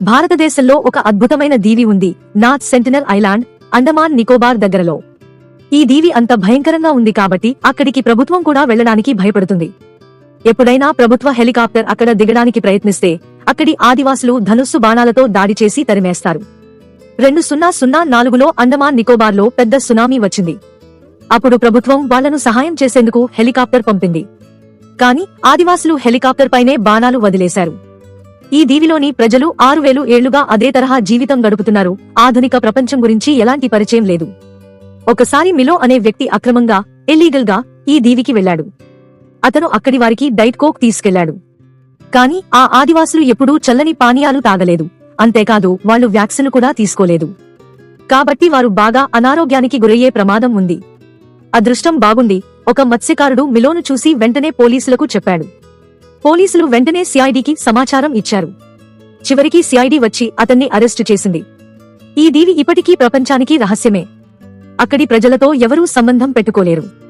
భారతదేశంలో ఒక అద్భుతమైన దీవి ఉంది North Sentinel Island Andaman Nicobar దగ్గరలో. ఈ దీవి అంత భయంకరంగా ఉంది కాబట్టి అక్కడికి ప్రభుత్వం కూడా వెళ్ళడానికి భయపడుతుంది. ఎప్పుడైనా ప్రభుత్వ హెలికాప్టర్ అక్కడ దిగడానికి ప్రయత్నిస్తే అక్కడి ఆదివాసులు ధనుస్సు బాణాలతో దాడి చేసి తరిమేస్తారు. రెండు సున్నా సున్నా నాలుగులో అండమాన్ నికోబార్లో పెద్ద సునామీ వచ్చింది. అప్పుడు ప్రభుత్వం వాళ్ళను సహాయం చేసేందుకు హెలికాప్టర్ పంపింది. కాని ఆదివాసులు హెలికాప్టర్ పైనే బాణాలు వదిలేశారు. ఈ దీవిలోని ప్రజలు ఆరు వేలు ఏళ్ళుగా అదే తరహా జీవితం గడుపుతున్నారు. ఆధునిక ప్రపంచం గురించి ఎలాంటి పరిచయం లేదు. ఒకసారి మిలో అనే వ్యక్తి అక్రమంగా ఇల్లీగల్గా ఈ దీవికి వెళ్ళాడు అతను అక్కడి వారికి డైట్ కోక్ తీసుకెళ్ళాడు కాని ఆ ఆదివాసులు ఎప్పుడూ చల్లని పానీయాలు తాగలేదు. అంతేకాదు వాళ్ళు వ్యాక్సిన్ కూడా తీసుకోలేదు. కాబట్టి వారు బాగా అనారోగ్యానికి గురయ్యే ప్రమాదం ఉంది. అదృష్టం బాగుండి ఒక మత్స్యకారుడు మిలోను చూసి వెంటనే పోలీసులకు చెప్పాడు. పోలీసులు వెంటనే సిఐడికి సమాచారం ఇచ్చారు. చివరికి సిఐడి వచ్చి అతన్ని అరెస్టు చేసింది. ఈ దీవి ఇప్పటికీ ప్రపంచానికి రహస్యమే. అక్కడి ప్రజలతో ఎవరూ సంబంధం పెట్టుకోలేరు.